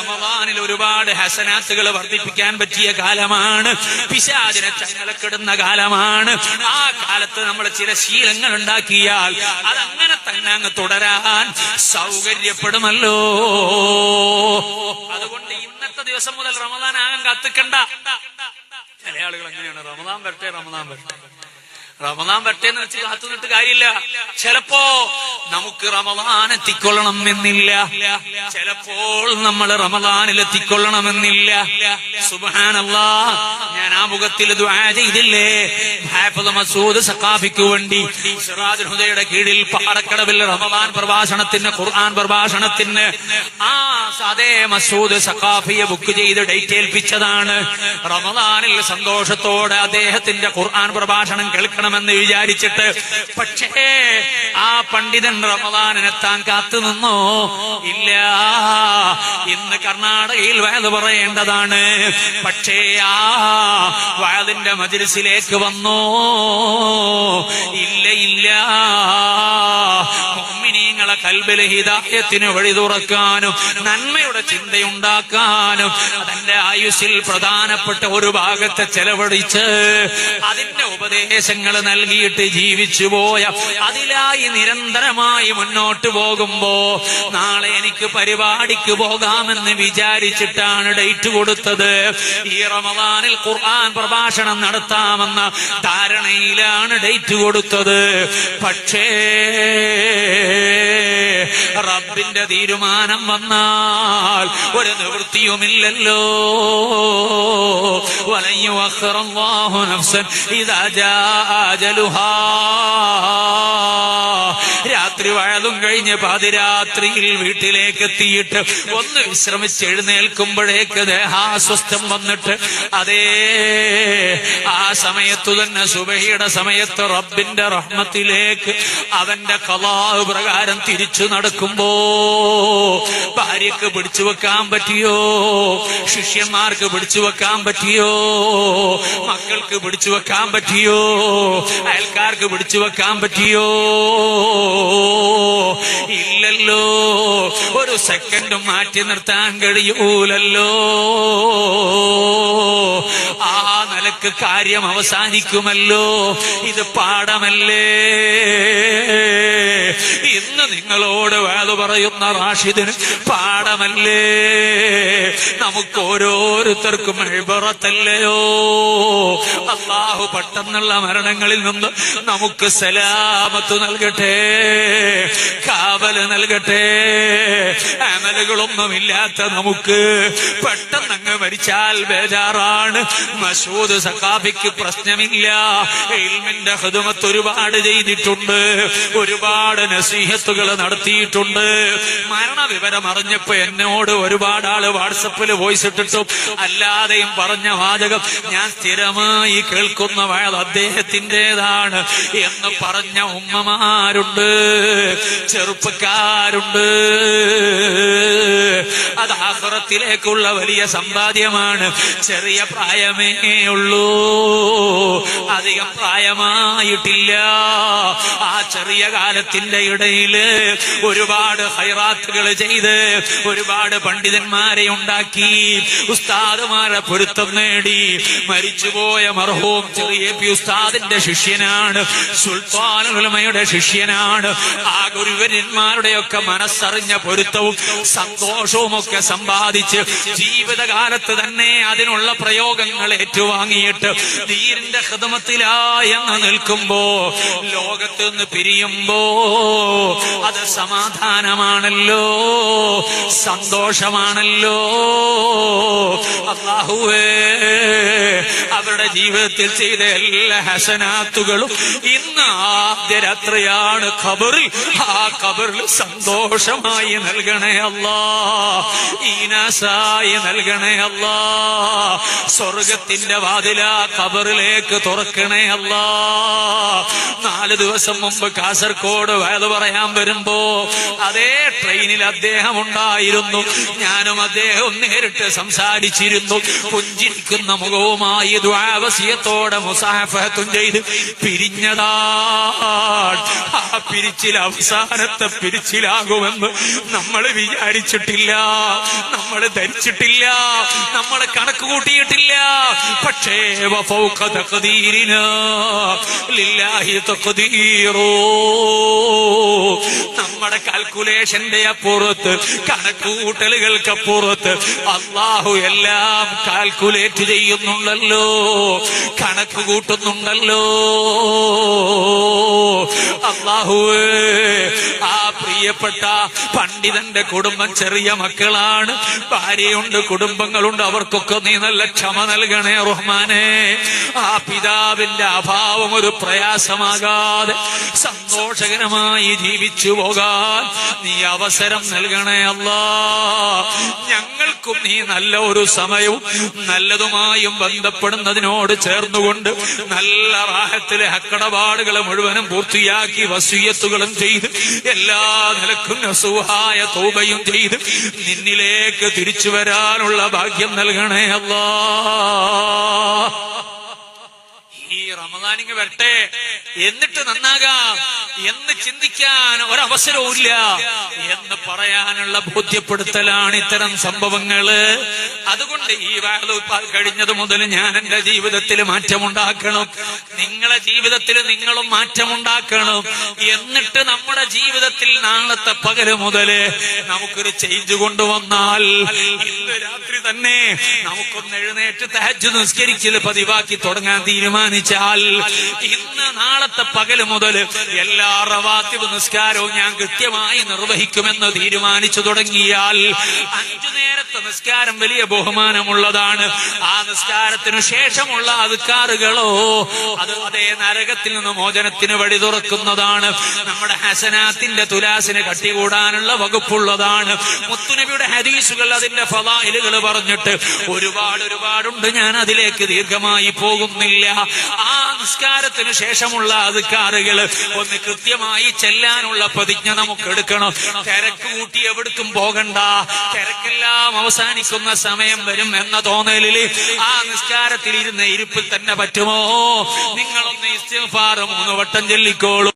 റമദാനിൽ ഒരുപാട് ഹസനാത്തുകൾ വർദ്ധിപ്പിക്കാൻ പറ്റിയ കാലമാണ്. പിശാചിനെ ചങ്ങലക്കിടുന്ന കാലമാണ്. ആ കാലത്ത് നമ്മൾ ചില ശീലങ്ങൾ ഉണ്ടാക്കിയാൽ അതങ്ങനെ തന്നെ അങ്ങ് തുടരാൻ സൗകര്യപ്പെടുമല്ലോ. അതുകൊണ്ട് ഇന്നത്തെ ദിവസം മുതൽ റമദാൻ ആകാൻ കത്തിക്കണ്ട. ചില ആളുകൾ അങ്ങനെയാണ് റമദാൻ വരട്ടെ റമദാൻ വരട്ടെ. റമദാൻ വരട്ടെ എന്ന് വെച്ച് കാത്തു നിന്നിട്ട് കാര്യമില്ല. ചിലപ്പോ നമുക്ക് റമദാൻ എത്തിക്കൊള്ളണം എന്നില്ല ചിലപ്പോൾ നമ്മൾ റമദാനിൽ എത്തിക്കൊള്ളണം എന്നില്ല സുബാനല്ലാ ഞാൻ ആ മുഖത്തിൽ ചെയ്തില്ലേ? മസൂദ് സഖാഫിക്ക് വേണ്ടി ഹൃദയുടെ കീഴിൽ പാറക്കടവിൽ റമദാൻ പ്രഭാഷണത്തിന് ഖുർആൻ പ്രഭാഷണത്തിന് ആ അതേ മസൂദ് സഖാഫിയെ ബുക്ക് ചെയ്ത് ഡേറ്റ് ഏൽപ്പിച്ചതാണ്. റമദാനിൽ സന്തോഷത്തോടെ അദ്ദേഹത്തിന്റെ ഖുർആൻ പ്രഭാഷണം കേൾക്കണമെന്ന് വിചാരിച്ചിട്ട് പക്ഷേ ആ പണ്ഡിതൻ റമദാനെത്താൻ കാത്തു നിന്നോ? ഇല്ല. ഇന്ന് കർണാടകയിൽ വയത് പറയേണ്ടതാണ്. പക്ഷേ ആ വയതിന്റെ മജിൽസിലേക്ക് വന്നോ? ഇല്ല ഇല്ല. കൽബിലെ ഹിദായത്തിന് വഴി തുറക്കാനും നന്മയുടെ ചിന്തയുണ്ടാക്കാനും അതിന്റെ ആയുസ്സിൽ പ്രധാനപ്പെട്ട ഒരു ഭാഗത്തെ ചെലവഴിച്ച് അതിന്റെ ഉപദേശങ്ങൾ നൽകിയിട്ട് ജീവിച്ചു പോയ അതിലായി നിരന്തരമായി മുന്നോട്ട് പോകുമ്പോ നാളെ എനിക്ക് പരിപാടിക്ക് പോകാമെന്ന് വിചാരിച്ചിട്ടാണ് ഡേറ്റ് കൊടുത്തത്. ഈ റമദാനിൽ ഖുർആൻ പ്രഭാഷണം നടത്താമെന്ന ധാരണയിലാണ് ഡേറ്റ് കൊടുത്തത്. പക്ഷേ റബ്ബിന്റെ തീരുമാനം വന്നാൽ ഒരു നിവൃത്തിയുമില്ലല്ലോ. വലയ്യു അഖറല്ലാഹു നഫ്സൻ രാത്രി വഴതും കഴിഞ്ഞ് പാതിരാത്രിയിൽ വീട്ടിലേക്ക് എത്തിയിട്ട് ഒന്ന് വിശ്രമിച്ച് എഴുന്നേൽക്കുമ്പോഴേക്ക് ദേഹാസ്വസ്ഥം വന്നിട്ട് അതേ സമയത്തു തന്നെ സുബഹിയുടെ സമയത്ത് റബ്ബിന്റെ റഹ്മത്തിലേക്ക് അവന്റെ കലാവ് പ്രകാരം തിരിച്ചു നടക്കുമ്പോ ഭാര്യക്ക് പിടിച്ചു വെക്കാൻ പറ്റിയോ? ശിഷ്യന്മാർക്ക് പിടിച്ചു വെക്കാൻ പറ്റിയോ? മക്കൾക്ക് പിടിച്ചു വെക്കാൻ പറ്റിയോ? അയൽക്കാർക്ക് പിടിച്ചു വെക്കാൻ പറ്റിയോ? ഇല്ലല്ലോ. ഒരു സെക്കൻഡ് മാറ്റി നിർത്താൻ കഴിയൂലല്ലോ. നിലയ്ക്ക് കാര്യം അവസാനിക്കുമല്ലോ. ഇത് പാടമല്ലേ ഇന്ന് നിങ്ങളോട് വേദ പറയുന്ന റാഷിദിന് പാഠമല്ലേ? നമുക്ക് ഓരോരുത്തർക്കും എഴുപറത്തല്ലയോ അള്ളാഹു പെട്ടെന്നുള്ള മരണങ്ങളിൽ നിന്ന് നമുക്ക് സലാമത്ത് നൽകട്ടെ കാവൽ നൽകട്ടെ. അമലുകളൊന്നുമില്ലാത്ത നമുക്ക് പെട്ടെന്ന് അങ്ങ് മരിച്ചാൽ ബേജാറാണ്. മസൂദ് സഖാഫിക്ക് പ്രശ്നമില്ല. ഇൽമിന്റെ ഹൃദമത്ത് ഒരുപാട് ചെയ്തിട്ടുണ്ട്. ഒരുപാട് നസീഹത്തുകൾ നടത്തിയിട്ടുണ്ട്. മരണ വിവരം അറിഞ്ഞപ്പോ എന്നോട് ഒരുപാട് ആൾ വാട്സപ്പിൽ വോയിസ് ഇട്ടിട്ടും അല്ലാതെയും പറഞ്ഞ വാചകം ഞാൻ സ്ഥിരമായി കേൾക്കുന്ന വയത് അദ്ദേഹത്തിന്റെതാണ് എന്ന് പറഞ്ഞ ഉമ്മമാരുണ്ട് ചെറുപ്പക്കാരുണ്ട്. അത് ആഹ്റത്തിലേക്കുള്ള വലിയ സമ്പാദ്യമാണ്. ചെറിയ പ്രായമേ ഉള്ളൂ. അധികം പ്രായമായിട്ടില്ല. ആ ചെറിയ കാലത്തിന്റെ ഇടയിൽ ഒരുപാട് ഹൈറാത്തുകൾ ചെയ്ത് ഒരുപാട് പണ്ഡിതന്മാരെ ഉണ്ടാക്കി ഉസ്താദുമാരെ പൊരുത്തം നേടി. മരിച്ചുപോയ മർഹൂം ചെറിയ പി ഉസ്താദിന്റെ ശിഷ്യനാണ് സുൽത്താനുലമയുടെ ശിഷ്യനാണ്. ആ ഗുരുവര്യന്മാരുടെയൊക്കെ മനസ്സറിഞ്ഞ പൊരുത്തവും സന്തോഷവും സമ്പാദിച്ച് ജീവിതകാലത്ത് തന്നെ അതിനുള്ള പ്രയോഗങ്ങൾ ഏറ്റുവാങ്ങിയിട്ട് ധീരിന്റെ ഹൃദമത്തിലായെന്ന് നിൽക്കുമ്പോ ലോകത്ത് നിന്ന് പിരിയുമ്പോ അത് സമാധാനമാണല്ലോ സന്തോഷമാണല്ലോ. അള്ളാഹുവേ അവരുടെ ജീവിതത്തിൽ ചെയ്ത എല്ലാ ഹസനാത്തുകളും ഇന്ന് ആദ്യ രാത്രിയാണ് ഖബറിൽ. ആ ഖബറിൽ സന്തോഷമായി നൽകണേ അല്ലാ ഈനാസായി നൽകണേ അല്ലാ. സ്വർഗത്തിന്റെ വാതില കബറിലേക്ക് തുറക്കണേ അല്ലാ. നാല് ദിവസം മുമ്പ് കാസർഗോഡ് വയത് പറയാൻ വരുമ്പോ അതേ ട്രെയിനിൽ അദ്ദേഹം ഉണ്ടായിരുന്നു. ഞാനും അദ്ദേഹം നേരിട്ട് സംസാരിച്ചിരുന്നു. പുഞ്ചിരിക്കുന്ന മുഖവുമായി ദ്വാവസ്യത്തോടെ മുസാഫത്തും ചെയ്ത് പിരിഞ്ഞതാ ആ പിരിച്ചിൽ അവസാനത്തെ പിരിച്ചിലാകുമെന്ന് നമ്മൾ വിചാരിച്ചിട്ടില്ല. നമ്മൾ ധരിച്ചിട്ടില്ല. നമ്മൾ കണക്ക് കൂട്ടിയിട്ടില്ല. പക്ഷേ ലില്ലാഹി നമ്മുടെ കാൽക്കുലേഷന്റെ അപ്പുറത്ത് കണക്കൂട്ടലുകൾക്ക് അപ്പുറത്ത് അള്ളാഹു എല്ലാം കാൽക്കുലേറ്റ് ചെയ്യുന്നുണ്ടല്ലോ കണക്ക് കൂട്ടുന്നുണ്ടല്ലോ അള്ളാഹുവേ ആ പ്രിയപ്പെട്ട പണ്ഡിതന്റെ കുടുംബം ചെറിയ മക്കളാണ് ഭാര്യയുണ്ട് കുടുംബങ്ങളുണ്ട് അവർക്കൊക്കെ നീ നല്ല ക്ഷമ നൽകണേ റഹ്മാനെ. ആ പിതാവിന്റെ അഭാവം ഒരു പ്രയാസമാകാതെ സന്തോഷകരമായി ജീവിച്ചു പോകാൻ നീ അവസരം നൽകണേ അല്ല. ഞങ്ങൾക്കും നീ നല്ല ഒരു സമയവും നല്ലതുമായും ബന്ധപ്പെടുന്നതിനോട് ചേർന്നുകൊണ്ട് നല്ല റാഹത്തിലെ അക്കടപാടുകൾ മുഴുവനും പൂർത്തിയാക്കി വസീയത്തുകളും ചെയ്ത് എല്ലാ നിലക്കും നസുഹായ തൗബയും ചെയ്ത് നിന്നിലേക്ക് തിരിച്ചു വരാനുള്ള ഭാഗ്യം നൽകണേ അല്ലാ. റമദാനിങ് വരട്ടെ. എന്നിട്ട് നന്നാകാം. എന്ന് ചിന്തിക്കാൻ ഒരവസരവും ഇല്ല എന്ന് പറയാനുള്ള ബോധ്യപ്പെടുത്തലാണ് ഇത്തരം സംഭവങ്ങൾ. അതുകൊണ്ട് ഈ വാഴ കഴിഞ്ഞത് മുതൽ ഞാൻ എന്റെ ജീവിതത്തിൽ മാറ്റമുണ്ടാക്കണം. നിങ്ങളെ ജീവിതത്തിൽ നിങ്ങളും മാറ്റമുണ്ടാക്കണം. എന്നിട്ട് നമ്മുടെ ജീവിതത്തിൽ നാളത്തെ പകൽ മുതൽ നമുക്കൊരു ചേഞ്ച് കൊണ്ടുവന്നാൽ. രാത്രി തന്നെ നമുക്കൊന്ന് എഴുന്നേറ്റ് തഹജ് നിസ്കരിക്കൽ പതിവാക്കി തുടങ്ങാൻ തീരുമാനിച്ചാൽ ഇന്ന് നാളത്തെ പകൽ മുതൽ എല്ലാ റവാത്തി നിസ്കാരവും ഞാൻ കൃത്യമായി നിർവഹിക്കുമെന്ന് തീരുമാനിച്ചു തുടങ്ങിയാൽ അഞ്ചു നേരത്തെ നിസ്കാരം വലിയ ബഹുമാനമുള്ളതാണ്. ആ നിസ്കാരത്തിനു ശേഷമുള്ള അതുക്കാറുകളോ അത് അതേ നരകത്തിൽ നിന്ന് മോചനത്തിന് വഴി തുറക്കുന്നതാണ്. നമ്മുടെ ഹസനാത്തിന്റെ തുലാസിന് കട്ടികൂടാനുള്ള വകുപ്പുള്ളതാണ്. മുത്തുനബിയുടെ ഹദീസുകൾ അതിന്റെ ഫലായിലുകൾ പറഞ്ഞിട്ട് ഒരുപാട് ഒരുപാടുണ്ട്. ഞാൻ അതിലേക്ക് ദീർഘമായി പോകുന്നില്ല. ആ നിസ്കാരത്തിന് ശേഷമുള്ള അതുക്കാറുകൾ ഒന്ന് കൃത്യമായി ചെല്ലാനുള്ള പ്രതിജ്ഞ നമുക്ക് എടുക്കണം തിരക്ക് കൂട്ടി എവിടേക്കും പോകണ്ട. തിരക്കെല്ലാം അവസാനിക്കുന്ന സമയം വരും എന്ന തോന്നലിൽ ആ നിസ്കാരത്തിൽ ഇരുന്ന ഇരിപ്പിൽ തന്നെ പറ്റുമോ? നിങ്ങളൊന്ന് ഇസ്തിഗ്ഫാർ മൂന്ന് വട്ടം ചൊല്ലിക്കോളൂ.